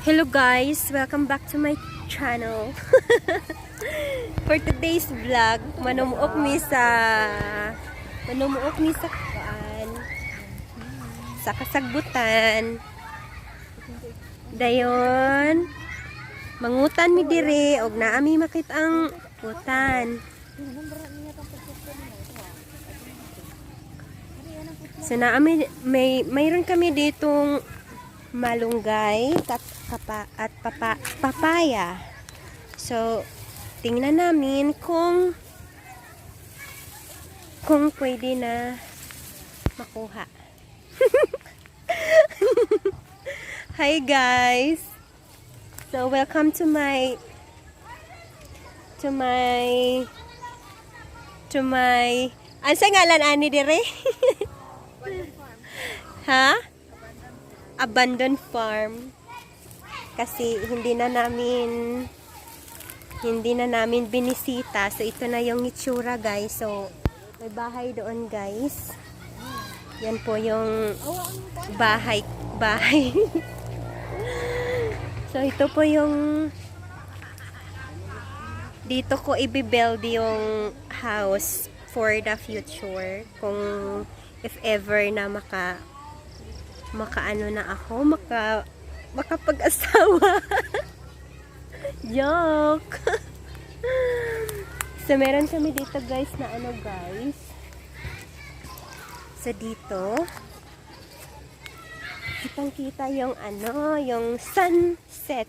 Hello guys, welcome back to my channel. For today's vlog, manumuok mi sa manumuok mi sa kaan sa kasagbutan. Dayon, mangutan mi dire og naami makita ang utan. So naami may mayroon kami ditong malunggay kat, kapa, at papa, papaya. So, tingnan namin kung kung pwede na makuha. Hi guys! So, welcome to my to my to my ano sa ngalan ani dire? ha? abandoned farm kasi hindi na namin hindi na namin binisita. So ito na yung itsura guys. So may bahay doon guys. Yan po yung bahay bahay. So ito po yung dito ko ibibuild yung house for the future. Kung if ever na maka makaano na ako, maka makapag-asawa. Joke. so meron kami dito guys na ano guys. So dito kitang kita yung ano, yung sunset.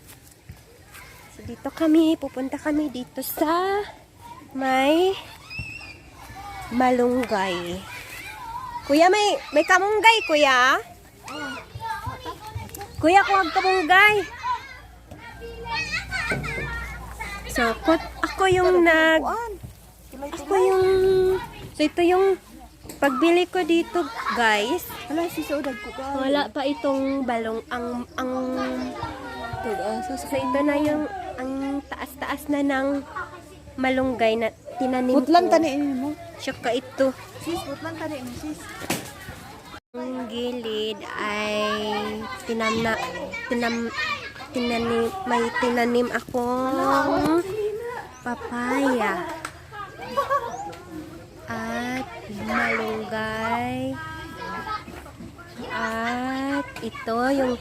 So dito kami, pupunta kami dito sa may malunggay. Kuya, may may kamunggay, kuya? Kuya, kuwag kamunggay. So, ko- ako yung nag... Ako yung... So, ito yung pagbili ko dito, guys. Wala si Sodag ko ka. Wala pa itong balong ang ang so ito na yung ang taas-taas na ng malunggay na tinanim Putlan ko. taniin mo. Tsaka ito. Sis, putlan taniin mo, sis. Ang gilid ay tinam na tinam tinanim may tinanim akong papaya. At malunggay. At ito yung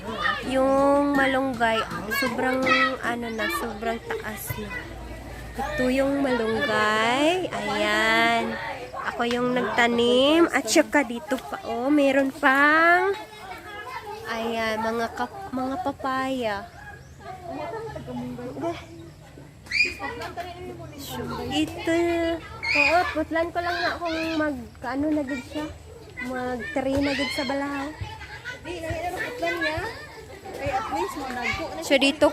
yung malunggay sobrang ano na sobrang taas na. Ito yung malunggay. Ayan. Ako yung nagtanim. At saka dito pa oh meron pang ayan mga kap, mga papaya ito oo putlan ko lang na kung mag ano na gid siya mag three na gid sa balahaw Di, nangina mo putlan niya. Ay, at least, mo nagko na So dito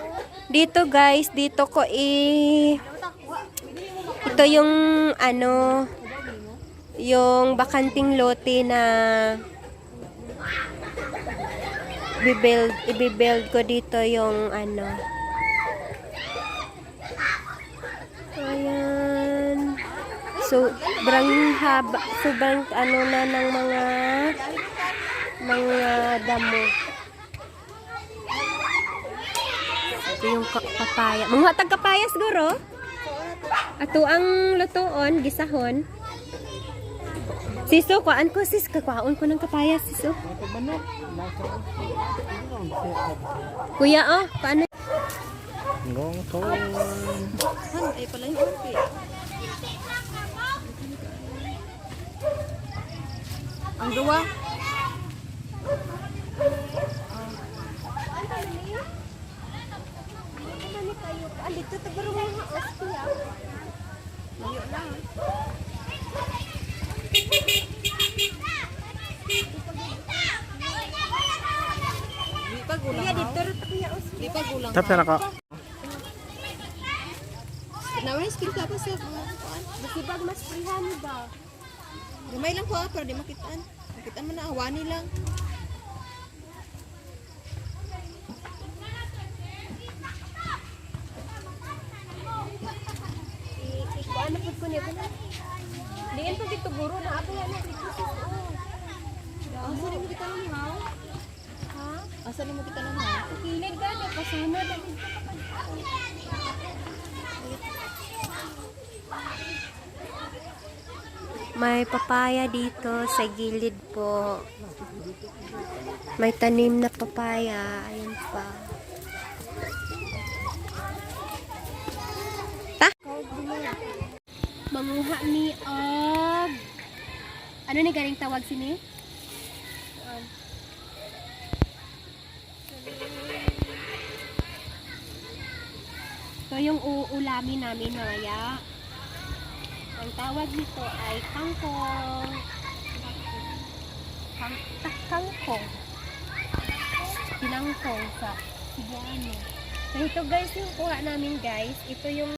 dito guys, dito ko i Ito yung ano yung bakanting lote na bibuild i-build ko dito yung ano Ayan. So, sobrang haba, sobrang ano na ng mga mga damo. Ito yung papaya. Mga tagkapaya siguro. Ato ang lutuon, gisahon. Siso, kuan ko sis. Kakuhaon ko ng kapaya, siso. Kuya, oh, paano? Gong to. Han, ay pala yung orpi. Ang duwa. Alito, tagaro mga ospiya. Layo lang. Di pa gulang Kuya, ha? dito rin kuya ospiya. Di pa gulang Tap na ka. Naway, skill ka pa mga kuan. Basibag mas prihan ba? Gamay lang ko ha, para di makitaan. Makitaan mo na, awani lang. Kuan na po ko niya. Diyan pa dito guro na ako yan. Dito sis, oh. Asa ni mo kita nang ha? Ha? Asa ni mo kita nang ha? Kilid gani. sana dali. May papaya dito sa gilid po. May tanim na papaya. Ayun pa. Ta? Manguha ni og Ano ni galing tawag sini? Ito yung uulamin namin mamaya. Ang tawag nito ay kangkong. Kang, kangkong. Pinangkong sa Cebuano. So ito guys yung kuha namin guys. Ito yung